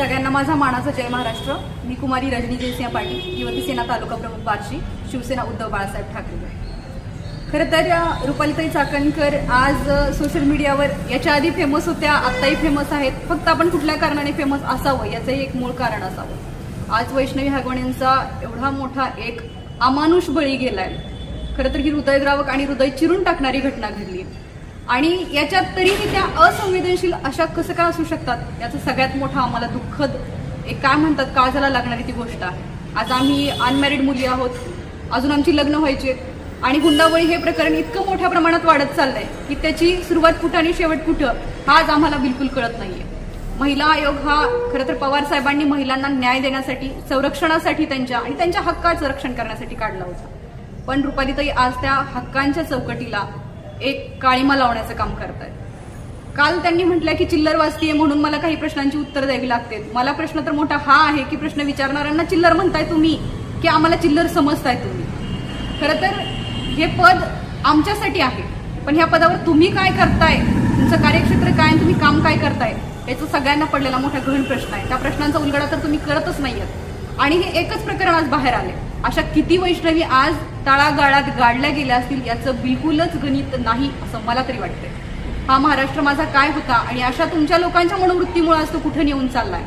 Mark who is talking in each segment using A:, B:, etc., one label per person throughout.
A: सगळ्यांना माझा मानाचा जय महाराष्ट्र. मी कुमारी रजनी जयसिंह पाटील युवती सेना तालुका प्रमुख बार्शी शिवसेना उद्धव बाळासाहेब ठाकरे. खरं तर या रुपालीताई चाकणकर आज सोशल मीडियावर याच्या आधी फेमस होत्या आत्ताही फेमस आहेत. फक्त आपण कुठल्या कारणाने फेमस असावं याचंही एक मूळ कारण असावं. आज वैष्णवी हागवणेंचा एवढा मोठा एक अमानुष बळी गेलाय. खरं तर ही हृदयद्रावक आणि हृदय चिरून टाकणारी घटना घडली. आणि याच्यात तरीही त्या असंवेदनशील अशा कसं काय असू शकतात? याचं सगळ्यात मोठं आम्हाला दुःखद एक काय म्हणतात? काळजाला लागणारी ती गोष्ट आहे. आज आम्ही अनमॅरिड मुली आहोत. अजून आमची लग्न व्हायचे. आणि गुंडावळी हे प्रकरण इतकं मोठ्या प्रमाणात वाढत चाललंय की त्याची सुरुवात कुठं आणि शेवट कुठं हा आज आम्हाला बिलकुल कळत नाहीये. महिला आयोग हा खरं तर पवार साहेबांनी महिलांना न्याय देण्यासाठी संरक्षणासाठी त्यांच्या आणि त्यांच्या हक्काचं रक्षण करण्यासाठी काढला होता. पण रुपालीताई आज त्या हक्कांच्या चौकटीला एक काळीमा लावण्याचं काम करतायत. काल त्यांनी म्हटलं की चिल्लर वाचतीये म्हणून मला काही प्रश्नांची उत्तर द्यावी लागते मला प्रश्न तर मोठा हा आहे की प्रश्न विचारणाऱ्यांना चिल्लर म्हणताय तुम्ही की आम्हाला चिल्लर समजताय तुम्ही. खरं तर हे पद आमच्यासाठी आहे पण ह्या पदावर तुम्ही काय करताय तुमचं कार्यक्षेत्र काय तुम्ही काम काय करताय याचा सगळ्यांना पडलेला मोठा गहन प्रश्न आहे. त्या प्रश्नांचा उलगडा तर तुम्ही करतच नाहीयेत. आणि हे एकच प्रकरण आज बाहेर आले अशा किती वैष्णवी आज तळागाळात गाडल्या गेल्या असतील याचं बिलकुलच गणित नाही असं मला तरी वाटतंय. हा महाराष्ट्र माझा काय होता आणि अशा तुमच्या लोकांच्या मनोवृत्तीमुळे आज तो कुठे नेऊन चाललाय?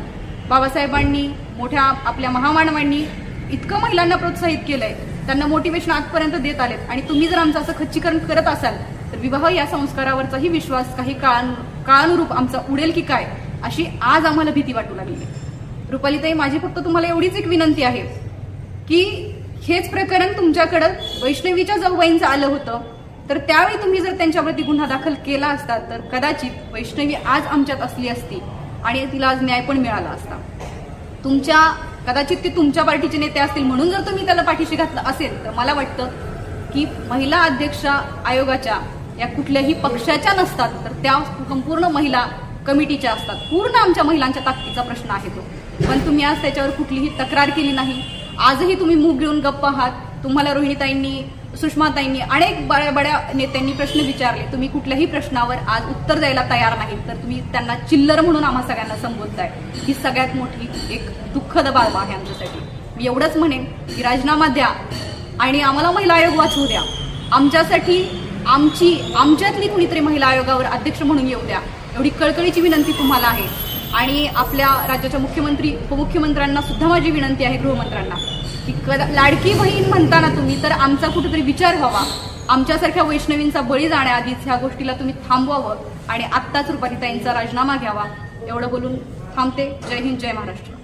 A: बाबासाहेबांनी मोठ्या आपल्या महामानवांनी इतकं महिलांना प्रोत्साहित केलंय. त्यांना मोटिवेशन आजपर्यंत देत आलेत. आणि तुम्ही जर आमचं असं खच्चीकरण करत असाल तर विवाह या संस्कारावरचाही विश्वास काही काळानु काळानुरूप आमचा उडेल की काय अशी आज आम्हाला भीती वाटू लागली. आहे रुपालीताई माझी फक्त तुम्हाला एवढीच एक विनंती आहे की हेच प्रकरण तुमच्याकडं वैष्णवीच्या जाऊबाईंचं आलं होतं. तर त्यावेळी तुम्ही जर त्यांच्यावरती गुन्हा दाखल केला असता तर कदाचित वैष्णवी आज आमच्यात असली असती आणि तिला आज न्याय पण मिळाला असता. तुमच्या कदाचित ते तुमच्या पार्टीचे नेते असतील म्हणून जर तुम्ही त्याला पाठीशी घातलं असेल तर मला वाटतं की महिला अध्यक्ष आयोगाच्या या कुठल्याही पक्षाच्या नसतात तर त्या संपूर्ण महिला कमिटीच्या असतात. पूर्ण आमच्या महिलांच्या ताकदीचा प्रश्न आहे तो. पण तुम्ही आज त्याच्यावर कुठलीही तक्रार केली नाही. आजही तुम्ही मूग घेऊन गप्प आहात. तुम्हाला रोहिणीताईंनी सुषमाताईंनी अनेक बड्या बड्या नेत्यांनी प्रश्न विचारले. तुम्ही कुठल्याही प्रश्नावर आज उत्तर द्यायला तयार नाहीत. तर तुम्ही त्यांना चिल्लर म्हणून आम्हा सगळ्यांना संबोधताय. ही सगळ्यात मोठी एक दुःखद बाब आहे आमच्यासाठी. मी एवढंच म्हणेन की राजीनामा द्या आणि आम्हाला महिला आयोग वाचवू द्या. आमच्यासाठी आमची आमच्यातली कुणीतरी महिला आयोगावर अध्यक्ष म्हणून येऊ द्या. एवढी कळकळीची विनंती तुम्हाला आहे. आणि आपल्या राज्याच्या मुख्यमंत्री उपमुख्यमंत्र्यांना सुद्धा माझी विनंती आहे गृहमंत्र्यांना. की कदा लाडकी बहीण म्हणताना तुम्ही तर आमचा कुठेतरी विचार व्हावा. आमच्यासारख्या वैष्णवींचा बळी जाण्याआधीच ह्या गोष्टीला तुम्ही थांबवावं. आणि आत्ताच रुपालीताईंचा राजीनामा घ्यावा. एवढं बोलून थांबते. जय हिंद जय महाराष्ट्र.